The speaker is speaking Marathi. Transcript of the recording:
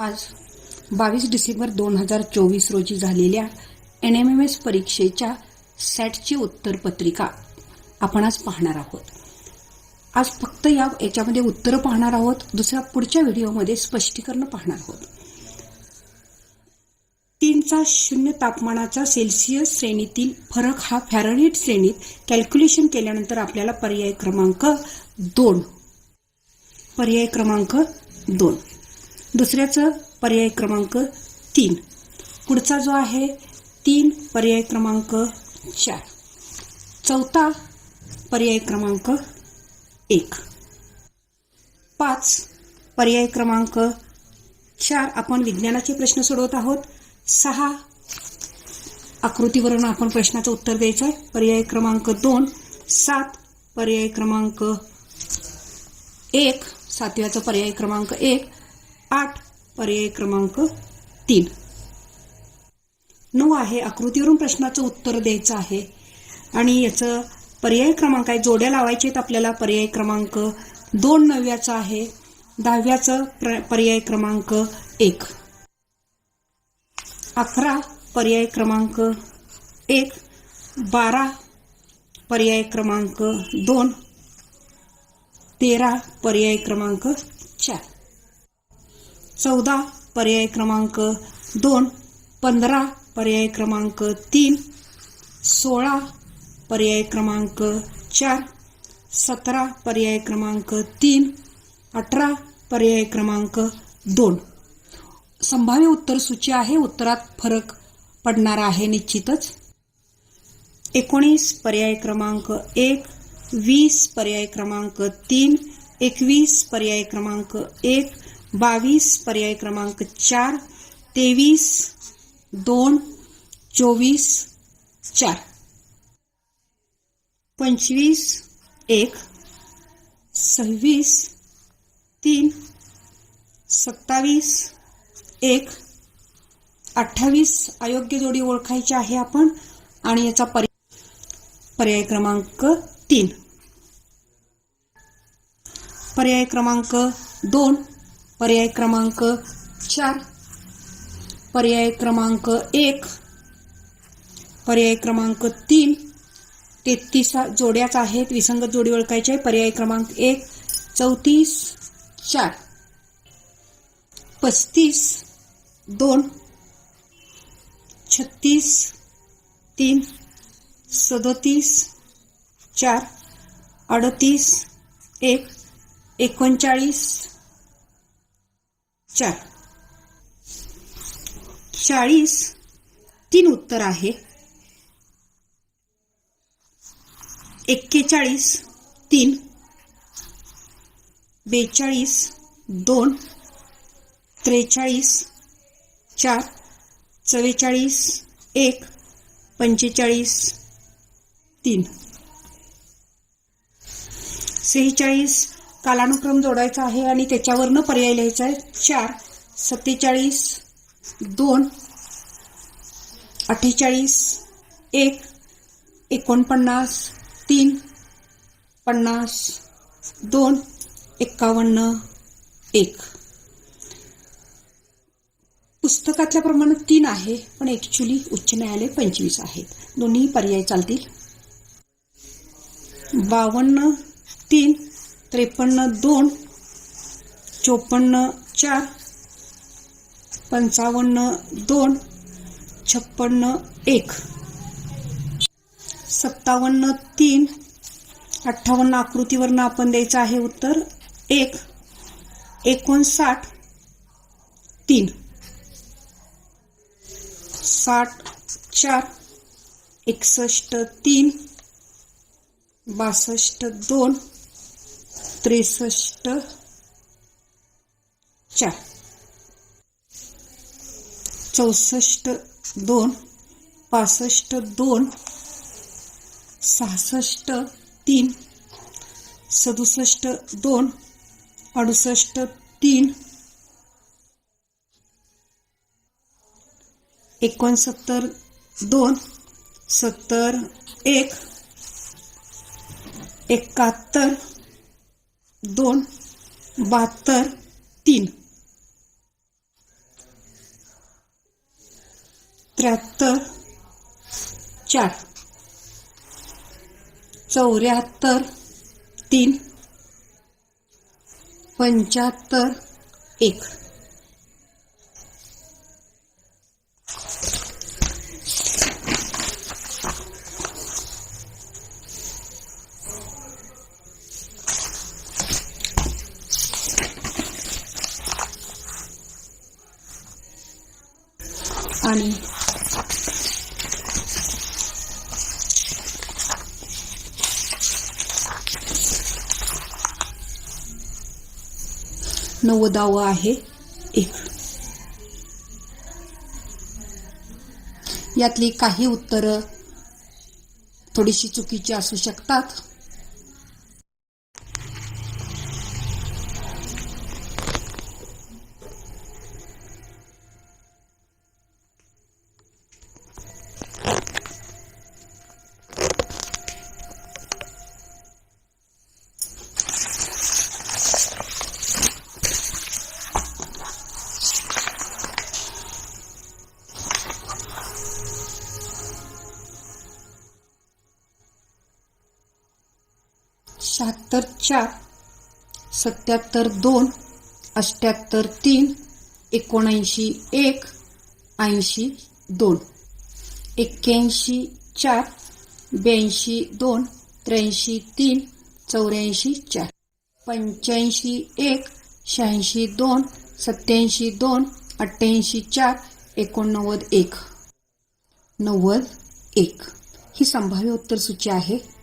आज बावीस डिसेंबर दोन हजार चोवीस रोजी झालेल्या एन एम एम एस परीक्षेच्या सॅटची उत्तरपत्रिका आपण आज पाहणार आहोत. आज फक्त या याच्यामध्ये उत्तरं पाहणार आहोत दुसऱ्या पुढच्या व्हिडिओमध्ये स्पष्टीकरण पाहणार आहोत. तीनचा शून्य तापमानाचा सेल्सिअस श्रेणीतील फरक हा फॅरनहीट श्रेणीत कॅल्क्युलेशन केल्यानंतर आपल्याला पर्याय क्रमांक दोन. पर्याय क्रमांक दोन. दुसऱ्याचं पर्याय क्रमांक तीन. पुढचा जो आहे तीन पर्याय क्रमांक चार. चौथा पर्याय क्रमांक एक. पाच पर्याय क्रमांक चार आपण विज्ञानाचे प्रश्न सोडवत आहोत. सहा आकृतीवरून आपण प्रश्नाचं उत्तर द्यायचं आहे. पर्याय क्रमांक दोन सात पर्याय क्रमांक एक सातव्याचा पर्याय क्रमांक एक आठ पर्याय क्रमांक तीन. नऊ आहे आकृतीवरून प्रश्नाचं उत्तर द्यायचं आहे. आणि याचं पर्याय क्रमांक आहे जोड्या लावायचे आहेत आपल्याला पर्याय क्रमांक दोन नव्याचा आहे दहाव्याचं प्र पर्याय क्रमांक एक. अकरा पर्याय क्रमांक एक. बारा पर्याय क्रमांक दोन. तेरा पर्याय क्रमांक चार. चौदा पर्याय क्रमांक दोन पंधरा पर्याय क्रमांक तीन सोळा पर्याय क्रमांक चार सतरा पर्याय क्रमांक तीन अठरा पर्याय क्रमांक दोन. संभाव्य उत्तर सूची आहे उत्तरात फरक पडणार आहे निश्चितच. एकोणीस पर्याय क्रमांक एक वीस पर्याय क्रमांक तीन एकवीस पर्याय क्रमांक एक बावीस पर्याय क्रमांक चार तेवीस दोन चोवीस चार. पंचवीस एक सव्वीस तीन सत्तावीस एक अठ्ठावीस अयोग्य जोडी ओळखायची आहे आपण आणि याचा पर्याय पर्याय क्रमांक तीन. पर्याय क्रमांक दोन पर्याय क्रमांक चार पर्याय क्रमांक एक पर्याय क्रमांक तीन तेहतीस जोड्याच आहेत. विसंगत जोडी ओळखायची आहे. पर्याय क्रमांक एक चौतीस चार. पस्तीस दोन. छत्तीस तीन. सदतीस चार. अडतीस एक. एकोणचाळीस चार. चाळीस तीन उत्तर आहे. एक्केचाळीस तीन. बेचाळीस दोन. त्रेचाळीस चार. चव्वेचाळीस एक. पंचेचाळीस तीन. सेहेचाळीस कालानुक्रम जोडायचा आहे आणि त्याच्यावरनं पर्याय लिहायचा आहे. चार सत्तेचाळीस दोन अठ्ठेचाळीस एक एकोणपन्नास तीन पन्नास दोन एक्कावन्न एक. पुस्तकातल्या प्रमाण तीन आहे पण ॲक्च्युली उच्च न्यायालय पंचवीस आहेत दोन्ही पर्याय चालतील. बावन्न तीन त्रेपन्न दोन चोपन्न चार पंचावन्न दोन छप्पन्न एक. सत्तावन्न तीन अठ्ठावन्न आकृतीवरनं आपण द्यायचं आहे उत्तर. एक एकोणसाठ तीन. साठ चार एकसष्ट तीन बासष्ट दोन त्रेसष्ट. चार. चौसष्ट दोन. पासष्ट दोन. सहासष्ट तीन. सदुसष्ट दोन. अडुसष्ट तीन. एकोणसत्तर दोन. सत्तर एक. एकाहत्तर. दोन बहात्तर तीन. त्र्याहत्तर चार. चौऱ्याहत्तर तीन. पंच्याहत्तर एक. आणि नव्वदावं आहे एक. यातली काही उत्तरं थोडीशी चुकीची असू शकतात. शहात्तर चार सत्याहत्तर दोन अष्ट्याहत्तर तीन एकोणऐंशी एक ऐंशी दोन एक्क्याऐंशी चार ब्याऐंशी दोन त्र्याऐंशी तीन चौऱ्याऐंशी चार पंच्याऐंशी एक शहाऐंशी दोन सत्याऐंशी दोन अठ्ठ्याऐंशी चार एकोणनव्वद एक. नव्वद एक. ही संभाव्य उत्तरसूची आहे.